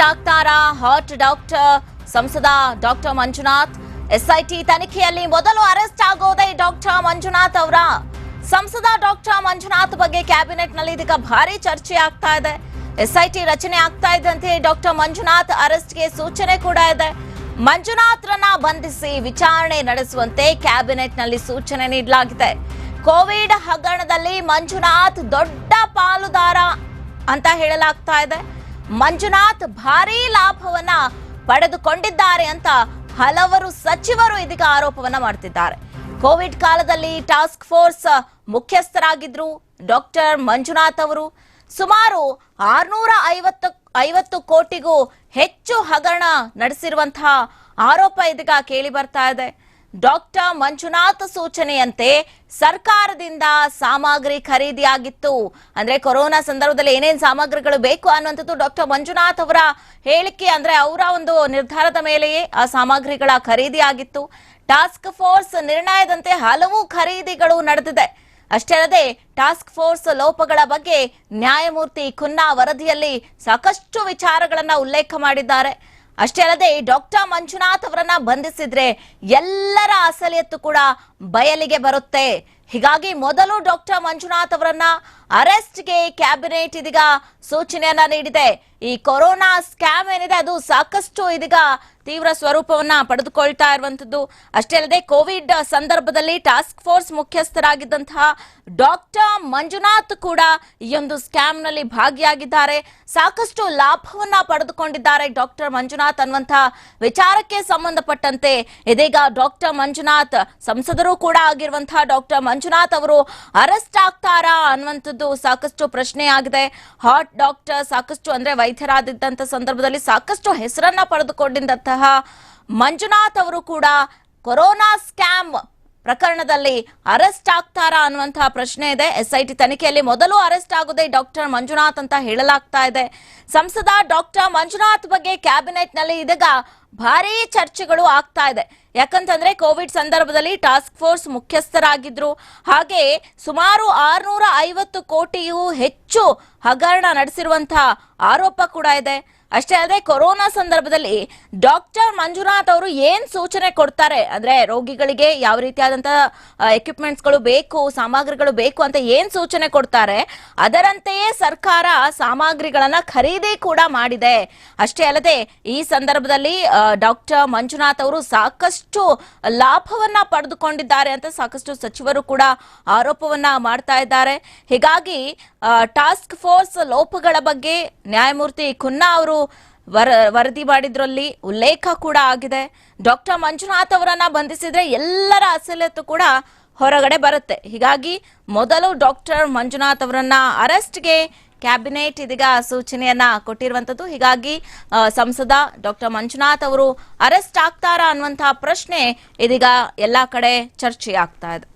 Arrest ಆಗ್ತಾರಾ hot doctor, ಸಂಸದ doctor Manjunath, SIT ತನಿಖೆಯಲ್ಲಿ ಮೊದಲು ಅರೆಸ್ಟ್ ಆಗೋದೇ ಡಾಕ್ಟರ್ ಮಂಜುನಾಥ್ ಅವರ. ಸಂಸದ ಡಾಕ್ಟರ್ ಮಂಜುನಾಥ್ ಬಗ್ಗೆ ಕ್ಯಾಬಿನೆಟ್ನಲ್ಲಿ ಇದೀಗ ಭಾರಿ ಚರ್ಚೆ ಆಗ್ತಾ ಇದೆ. ಎಸ್ಐಟಿ ರಚನೆ ಆಗ್ತಾ ಇದ್ದಂತೆ ಡಾಕ್ಟರ್ ಮಂಜುನಾಥ್ ಅರೆಸ್ಟ್ಗೆ ಸೂಚನೆ ಕೂಡ ಇದೆ. ಮಂಜುನಾಥ್ರನ್ನ ಬಂಧಿಸಿ ವಿಚಾರಣೆ ನಡೆಸುವಂತೆ ಕ್ಯಾಬಿನೆಟ್ನಲ್ಲಿ ಸೂಚನೆ ನೀಡಲಾಗಿದೆ. ಕೋವಿಡ್ ಹಗರಣದಲ್ಲಿ ಮಂಜುನಾಥ್ ದೊಡ್ಡ ಪಾಲುದಾರ ಅಂತ ಹೇಳಲಾಗ್ತಾ ಇದೆ. ಮಂಜುನಾಥ್ ಭಾರೀ ಲಾಭವನ್ನ ಪಡೆದುಕೊಂಡಿದ್ದಾರೆ ಅಂತ ಹಲವರು ಸಚಿವರು ಇದೀಗ ಆರೋಪವನ್ನ ಮಾಡ್ತಿದ್ದಾರೆ. ಕೋವಿಡ್ ಕಾಲದಲ್ಲಿ ಟಾಸ್ಕ್ ಫೋರ್ಸ್ ಮುಖ್ಯಸ್ಥರಾಗಿದ್ರು ಡಾಕ್ಟರ್ ಮಂಜುನಾಥ್ ಅವರು. ಸುಮಾರು ಆರ್ನೂರ ಐವತ್ತು ಐವತ್ತು ಕೋಟಿಗೂ ಹೆಚ್ಚು ಹಗರಣ ನಡೆಸಿರುವಂತಹ ಆರೋಪ ಇದೀಗ ಕೇಳಿ ಬರ್ತಾ ಇದೆ. ಡಾಕ್ಟರ್ ಮಂಜುನಾಥ್ ಸೂಚನೆಯಂತೆ ಸರ್ಕಾರದಿಂದ ಸಾಮಗ್ರಿ ಖರೀದಿಯಾಗಿತ್ತು. ಅಂದ್ರೆ ಕೊರೋನಾ ಸಂದರ್ಭದಲ್ಲಿ ಏನೇನ್ ಸಾಮಗ್ರಿಗಳು ಬೇಕು ಅನ್ನುವಂಥದ್ದು ಡಾಕ್ಟರ್ ಮಂಜುನಾಥ್ ಅವರ ಹೇಳಿಕೆ. ಅಂದ್ರೆ ಅವರ ಒಂದು ನಿರ್ಧಾರದ ಮೇಲೆಯೇ ಆ ಸಾಮಗ್ರಿಗಳ ಖರೀದಿ ಆಗಿತ್ತು ಟಾಸ್ಕ್ ಫೋರ್ಸ್ ನಿರ್ಣಯದಂತೆ ಹಲವು ಖರೀದಿಗಳು ನಡೆದಿದೆ. ಅಷ್ಟೇ ಅಲ್ಲದೆ ಟಾಸ್ಕ್ ಫೋರ್ಸ್ ಲೋಪಗಳ ಬಗ್ಗೆ ನ್ಯಾಯಮೂರ್ತಿ ಖುನ್ನಾ ವರದಿಯಲ್ಲಿ ಸಾಕಷ್ಟು ವಿಚಾರಗಳನ್ನ ಉಲ್ಲೇಖ ಮಾಡಿದ್ದಾರೆ. ಅಷ್ಟೇ ಅಲ್ಲದೆ ಡಾಕ್ಟರ್ ಮಂಜುನಾಥ್ ಅವರನ್ನ ಬಂಧಿಸಿದ್ರೆ ಎಲ್ಲರ ಅಸಲಿಯತ್ತು ಕೂಡ ಬಯಲಿಗೆ ಬರುತ್ತೆ. ಹೀಗಾಗಿ ಮೊದಲು ಡಾಕ್ಟರ್ ಮಂಜುನಾಥ್ ಅವರನ್ನ ಅರೆಸ್ಟ್ಗೆ ಕ್ಯಾಬಿನೆಟ್ ಇದೀಗ ಸೂಚನೆಯನ್ನ ನೀಡಿದೆ. ಈ ಕೊರೋನಾ ಸ್ಕ್ಯಾಮ್ ಏನಿದೆ ಅದು ಸಾಕಷ್ಟು ಇದೀಗ ತೀವ್ರ ಸ್ವರೂಪವನ್ನ ಪಡೆದುಕೊಳ್ತಾ ಇರುವಂತದ್ದು. ಅಷ್ಟೇ ಅಲ್ಲದೆ ಕೋವಿಡ್ ಸಂದರ್ಭದಲ್ಲಿ ಟಾಸ್ಕ್ ಫೋರ್ಸ್ ಮುಖ್ಯಸ್ಥರಾಗಿದ್ದಂತಹ ಡಾಕ್ಟರ್ ಮಂಜುನಾಥ್ ಕೂಡ ಈ ಒಂದು ಸ್ಕ್ಯಾಮ್ನಲ್ಲಿ ಭಾಗಿಯಾಗಿದ್ದಾರೆ. ಸಾಕಷ್ಟು ಲಾಭವನ್ನ ಪಡೆದುಕೊಂಡಿದ್ದಾರೆ ಡಾಕ್ಟರ್ ಮಂಜುನಾಥ್ ಅನ್ನುವಂತಹ ವಿಚಾರಕ್ಕೆ ಸಂಬಂಧಪಟ್ಟಂತೆ ಇದೀಗ ಡಾಕ್ಟರ್ ಮಂಜುನಾಥ್ ಸಂಸದರು ಕೂಡ ಆಗಿರುವಂತಹ ಡಾಕ್ಟರ್ ಮಂಜುನಾಥ್ ಅವರು ಅರೆಸ್ಟ್ ಆಗ್ತಾರಾ ಅನ್ನುವಂಥದ್ದು ಸಾಕಷ್ಟು ಪ್ರಶ್ನೆ ಆಗಿದೆ ಹಾಟ್ ಡಾಕ್ಟರ್ ಸಾಕಷ್ಟು ಅಂದ್ರೆ ವೈದ್ಯರಾದಿದ್ದಂತ ಸಂದರ್ಭದಲ್ಲಿ ಸಾಕಷ್ಟು ಹೆಸರನ್ನ ಪಡೆದುಕೊಂಡಿದ್ದಂತಹ ಮಂಜುನಾಥ್ ಅವರು ಕೂಡ ಕೊರೋನಾ ಸ್ಕ್ಯಾಮ್ ಪ್ರಕರಣದಲ್ಲಿ ಅರೆಸ್ಟ್ ಆಗ್ತಾರಾ ಅನ್ನುವಂತಹ ಪ್ರಶ್ನೆ ಇದೆ. ಎಸ್ಐಟಿ ತನಿಖೆಯಲ್ಲಿ ಮೊದಲು ಅರೆಸ್ಟ್ ಆಗೋದೇ ಡಾಕ್ಟರ್ ಮಂಜುನಾಥ್ ಅಂತ ಹೇಳಲಾಗ್ತಾ ಇದೆ. ಸಂಸದ ಡಾಕ್ಟರ್ ಮಂಜುನಾಥ್ ಬಗ್ಗೆ ಕ್ಯಾಬಿನೆಟ್ನಲ್ಲಿ ಇದೀಗ ಭಾರೀ ಚರ್ಚೆಗಳು ಆಗ್ತಾ ಇದೆ. ಯಾಕಂತಂದ್ರೆ ಕೋವಿಡ್ ಸಂದರ್ಭದಲ್ಲಿ ಟಾಸ್ಕ್ ಫೋರ್ಸ್ ಮುಖ್ಯಸ್ಥರಾಗಿದ್ರು. ಹಾಗೆ ಸುಮಾರು ಆರ್ನೂರ ಐವತ್ತು ಕೋಟಿಯೂ ಹೆಚ್ಚು ಹಗರಣ ನಡೆಸಿರುವಂತಹ ಆರೋಪ ಕೂಡ ಇದೆ. ಅಷ್ಟೇ ಅಲ್ಲದೆ ಕೊರೋನಾ ಸಂದರ್ಭದಲ್ಲಿ ಡಾಕ್ಟರ್ ಮಂಜುನಾಥ್ ಅವರು ಏನ್ ಸೂಚನೆ ಕೊಡ್ತಾರೆ? ಅಂದ್ರೆ ರೋಗಿಗಳಿಗೆ ಯಾವ ರೀತಿಯಾದಂತಹ ಎಕ್ವಿಪ್ಮೆಂಟ್ಸ್ಗಳು ಬೇಕು, ಸಾಮಗ್ರಿಗಳು ಬೇಕು ಅಂತ ಏನ್ ಸೂಚನೆ ಕೊಡ್ತಾರೆ? ಅದರಂತೆಯೇ ಸರ್ಕಾರ ಸಾಮಗ್ರಿಗಳನ್ನ ಖರೀದಿ ಕೂಡ ಮಾಡಿದೆ. ಅಷ್ಟೇ ಅಲ್ಲದೆ ಈ ಸಂದರ್ಭದಲ್ಲಿ ಡಾಕ್ಟರ್ ಮಂಜುನಾಥ್ ಅವರು ಸಾಕಷ್ಟು ಲಾಭವನ್ನ ಪಡೆದುಕೊಂಡಿದ್ದಾರೆ ಅಂತ ಸಾಕಷ್ಟು ಸಚಿವರು ಕೂಡ ಆರೋಪವನ್ನ ಮಾಡ್ತಾ ಇದ್ದಾರೆ. ಹೀಗಾಗಿ ಟಾಸ್ಕ್ ಫೋರ್ಸ್ ಲೋಪಗಳ ಬಗ್ಗೆ ನ್ಯಾಯಮೂರ್ತಿ ಖುನ್ನಾ ಅವರು ವರ, ವರದಿ ಮಾಡಿದ್ರಲ್ಲಿ ಉಲ್ಲೇಖ ಕೂಡ ಆಗಿದೆ. ಡಾಕ್ಟರ್ ಮಂಜುನಾಥ್ ಅವರನ್ನ ಬಂಧಿಸಿದ್ರೆ ಎಲ್ಲರ ಅಸಲತ್ತು ಕೂಡ ಹೊರಗಡೆ ಬರುತ್ತೆ. ಹೀಗಾಗಿ ಮೊದಲು ಡಾಕ್ಟರ್ ಮಂಜುನಾಥ್ ಅವರನ್ನ ಅರೆಸ್ಟ್ಗೆ ಕ್ಯಾಬಿನೆಟ್ ಇದೀಗ ಸೂಚನೆಯನ್ನ ಕೊಟ್ಟಿರುವಂತದ್ದು ಹೀಗಾಗಿ ಸಂಸದ ಡಾಕ್ಟರ್ ಮಂಜುನಾಥ್ ಅವರು ಅರೆಸ್ಟ್ ಆಗ್ತಾರಾ ಅನ್ನುವಂತಹ ಪ್ರಶ್ನೆ ಇದೀಗ ಎಲ್ಲಾ ಕಡೆ ಚರ್ಚೆ ಆಗ್ತಾ ಇದೆ.